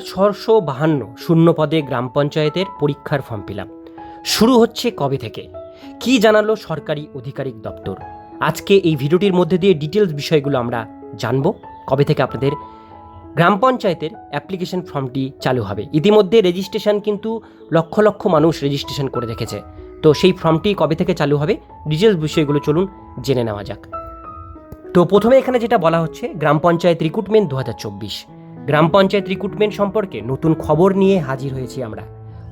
ছশো বাহান্ন শূন্য পদে গ্রাম পঞ্চায়েতের পরীক্ষার ফর্ম ফিল শুরু হচ্ছে কবে থেকে? কি জানালো সরকারি আধিকারিক দপ্তর? আজকে এই ভিডিওটির মধ্যে দিয়ে ডিটেলস বিষয়গুলো আমরা জানব, কবে থেকে আপনাদের গ্রাম পঞ্চায়েতের অ্যাপ্লিকেশন ফর্মটি চালু হবে। ইতিমধ্যে রেজিস্ট্রেশন কিন্তু লক্ষ লক্ষ মানুষ রেজিস্ট্রেশন করে রেখেছে। তো সেই ফর্মটি কবে থেকে চালু হবে? ডিটেলস বিষয়গুলো চলুন জেনে নেওয়া যাক। তো প্রথমে এখানে যেটা বলা হচ্ছে, গ্রাম পঞ্চায়েত রিক্রুটমেন্ট দু হাজার চব্বিশ। গ্রাম পঞ্চায়েত রিক্রুটমেন্ট সম্পর্কে নতুন খবর নিয়ে হাজির হয়েছি আমরা।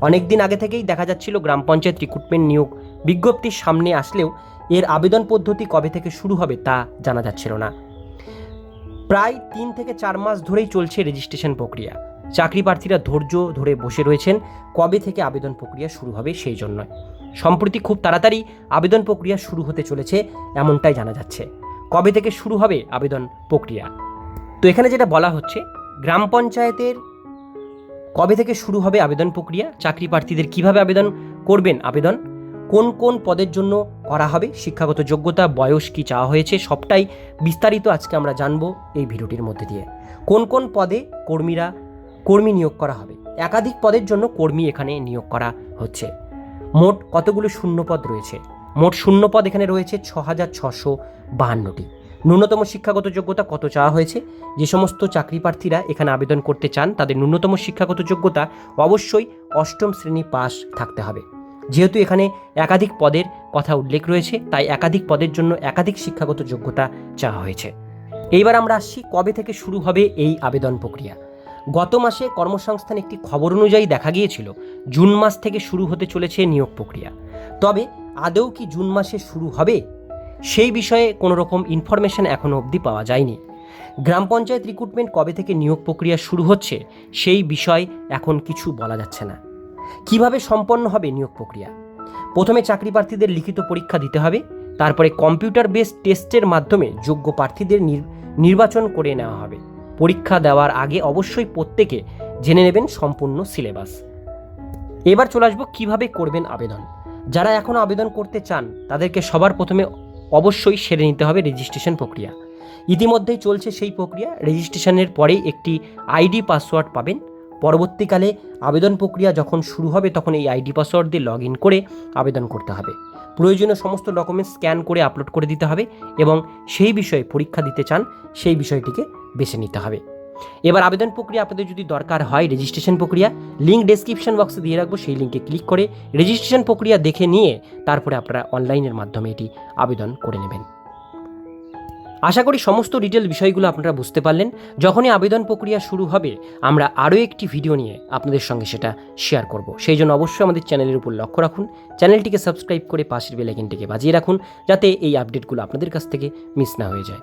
অনেক দিন আগে থেকেই দেখা যাচ্ছিল গ্রাম পঞ্চায়েত রিক্রুটমেন্ট নিয়োগ বিজ্ঞপ্তির সামনে আসলেও এর আবেদন পদ্ধতি কবে থেকে শুরু হবে তা জানা যাচ্ছিল না। প্রায় তিন থেকে চার মাস ধরেই চলছে রেজিস্ট্রেশন প্রক্রিয়া। চাকরি প্রার্থীরা ধৈর্য ধরে বসে রয়েছেন কবে থেকে আবেদন প্রক্রিয়া শুরু হবে সেই জন্য। সম্প্রতি খুব তাড়াতাড়ি আবেদন প্রক্রিয়া শুরু হতে চলেছে এমনটাই জানা যাচ্ছে। কবে থেকে শুরু হবে আবেদন প্রক্রিয়া? তো এখানে যেটা বলা হচ্ছে গ্রাম পঞ্চায়েতের কবে থেকে শুরু হবে আবেদন প্রক্রিয়া? চাকরি প্রার্থীদের কীভাবে আবেদন করবেন আবেদন? কোন কোন পদের জন্য করা হবে? শিক্ষাগত যোগ্যতা, বয়স কি চাওয়া হয়েছে? সবটাই বিস্তারিত আজকে আমরা জানব এই ভিডিওটির মধ্যে দিয়ে। কোন কোন পদে কর্মীরা কর্মী নিয়োগ করা হবে? একাধিক পদের জন্য কর্মী এখানে নিয়োগ করা হচ্ছে। মোট কতগুলো শূন্যপদ রয়েছে? মোট শূন্যপদ এখানে রয়েছে ছ হাজার ছশো বাহান্নটি। ন্যূনতম শিক্ষাগত যোগ্যতা কত চাওয়া হয়েছে? যে সমস্ত চাকরি প্রার্থীরা এখানে আবেদন করতে চান, তাদের ন্যূনতম শিক্ষাগত যোগ্যতা অবশ্যই অষ্টম শ্রেণি পাস থাকতে হবে। যেহেতু এখানে একাধিক পদের কথা উল্লেখ রয়েছে, তাই একাধিক পদের জন্য একাধিক শিক্ষাগত যোগ্যতা চাওয়া হয়েছে। এইবার আমরা আসছি কবে থেকে শুরু হবে এই আবেদন প্রক্রিয়া। গত মাসে কর্মসংস্থান একটি খবর অনুযায়ী দেখা গিয়েছিল, জুন মাস থেকে শুরু হতে চলেছে নিয়োগ প্রক্রিয়া। তবে আদৌ কি জুন মাসে শুরু হবে? সেই বিষয়ে কোনো রকম ইনফরমেশন এখনও অবধি পাওয়া যায়নি। গ্রাম পঞ্চায়েত রিক্রুটমেন্ট কবে থেকে নিয়োগ প্রক্রিয়া শুরু হচ্ছে, সেই বিষয় এখন কিছু বলা যাচ্ছে না। কীভাবে সম্পন্ন হবে নিয়োগ প্রক্রিয়া? প্রথমে চাকরি প্রার্থীদের লিখিত পরীক্ষা দিতে হবে, তারপরে কম্পিউটার বেসড টেস্টের মাধ্যমে যোগ্য প্রার্থীদের নির- নির্বাচন করে নেওয়া হবে। পরীক্ষা দেওয়ার আগে অবশ্যই প্রত্যেকে জেনে নেবেন সম্পূর্ণ সিলেবাস এবার চলে আসব কীভাবে করবেন আবেদন। যারা এখনও আবেদন করতে চান, তাদেরকে সবার প্রথমে অবশ্যই সেরে নিতে হবে রেজিস্ট্রেশন প্রক্রিয়া। ইতিমধ্যেই চলছে সেই প্রক্রিয়া। রেজিস্ট্রেশনের পরেই একটি আইডি পাসওয়ার্ড পাবেন। পরবর্তীকালে আবেদন প্রক্রিয়া যখন শুরু হবে, তখন এই আইডি পাসওয়ার্ড দিয়ে লগ ইন করে আবেদন করতে হবে। প্রয়োজনীয় সমস্ত ডকুমেন্টস স্ক্যান করে আপলোড করে দিতে হবে এবং সেই বিষয়ে পরীক্ষা দিতে চান, সেই বিষয়টিকে বেছে নিতে হবে। এবার আবেদন প্রক্রিয়া আপনাদের যদি দরকার হয় রেজিস্ট্রেশন প্রক্রিয়া লিঙ্ক ডেসক্রিপশন বক্সে দিয়ে রাখব, সেই লিঙ্কে ক্লিক করে রেজিস্ট্রেশন প্রক্রিয়া দেখে নিয়ে তারপরে আপনারা অনলাইনের মাধ্যমে এটি আবেদন করে নেবেন। আশা করি সমস্ত ডিটেল বিষয়গুলো আপনারা বুঝতে পারলেন। যখনই আবেদন প্রক্রিয়া শুরু হবে, আমরা আরও একটি ভিডিও নিয়ে আপনাদের সঙ্গে সেটা শেয়ার করব। সেই জন্য অবশ্যই আমাদের চ্যানেলের উপর লক্ষ্য রাখুন চ্যানেলটিকে সাবস্ক্রাইব করে পাশের বেলাইকেনটিকে বাজিয়ে রাখুন, যাতে এই আপডেটগুলো আপনাদের কাছ থেকে মিস না হয়ে যায়।